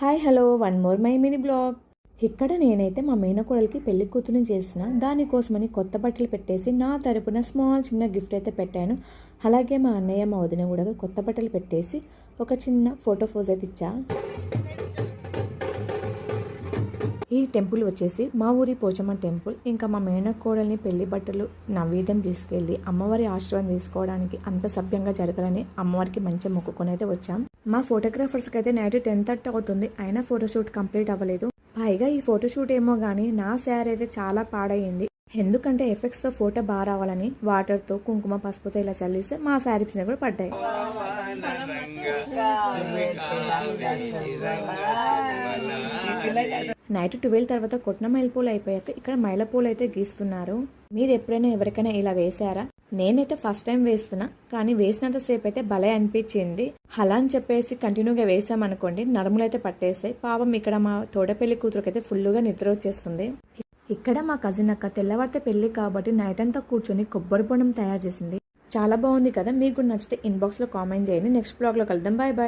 Hi hello one more my mini blog ఇక్కడ నేనైతే మా మేనకోడలికి పెళ్ళి కూతురుని చేసిన. దానికోసమని కొత్త బట్టలు పెట్టేసి నా తరపున స్మాల్ చిన్న గిఫ్ట్ అయితే పెట్టాను. అలాగే మా అన్నయ్య మా వదిన కూడా కొత్త బట్టలు పెట్టేసి ఒక చిన్న ఫోటో ఫోజ్ అయితే ఇచ్చా. ఈ టెంపుల్ వచ్చేసి మా ఊరి పోచమ్మ టెంపుల్. ఇంకా మా మేనకోడల్ని పెళ్ళి బట్టలు నవీదం తీసుకెళ్ళి అమ్మవారి ఆశీర్వాదం తీసుకోవడానికి అంత సభ్యంగా జరగాలని అమ్మవారికి మంచి మొక్కుకొని అయితే వచ్చాం. మా ఫోటోగ్రాఫర్స్కి అయితే నైట్ టెన్ థర్టీ అవుతుంది. అయినా ఫోటోషూట్ కంప్లీట్ అవ్వలేదు. పైగా ఈ ఫోటోషూట్ ఏమో కానీ నా శారీ అయితే చాలా పాడైంది ఎందుకంటే ఎఫెక్ట్స్తో ఫోటో బాగా రావాలని వాటర్తో కుంకుమ పసుపుతో ఇలా చల్లిస్తే మా శారీస్ మీద కూడా పడ్డాయి. నైట్ ట్వెల్వ్ తర్వాత కొట్టిన మైలపూలు అయిపోయాక ఇక్కడ మైలపూలు అయితే గీస్తున్నారు. మీరు ఎప్పుడైనా ఎవరికైనా ఇలా వేసారా నేనైతే ఫస్ట్ టైం వేస్తున్నా కానీ వేసినంత సేపు అయితే భలే అనిపించింది. అలా అని చెప్పేసి కంటిన్యూగా వేసామనుకోండి నడుములు అయితే పట్టేస్తాయి పాపం ఇక్కడ మా తోడపల్లి కూతురుకైతే ఫుల్గా నిద్ర వచ్చేస్తుంది. ఇక్కడ మా కజిన్ అక్క తెల్లవారితే పెళ్ళి కాబట్టి నైట్ అంతా కూర్చొని కొబ్బరి బొండం తయారు చేసింది. చాలా బాగుంది కదా మీకు నచ్చితే ఇన్బాక్స్లో కామెంట్ చేయండి. నెక్స్ట్ బ్లాగ్లో కలుద్దాం. Bye bye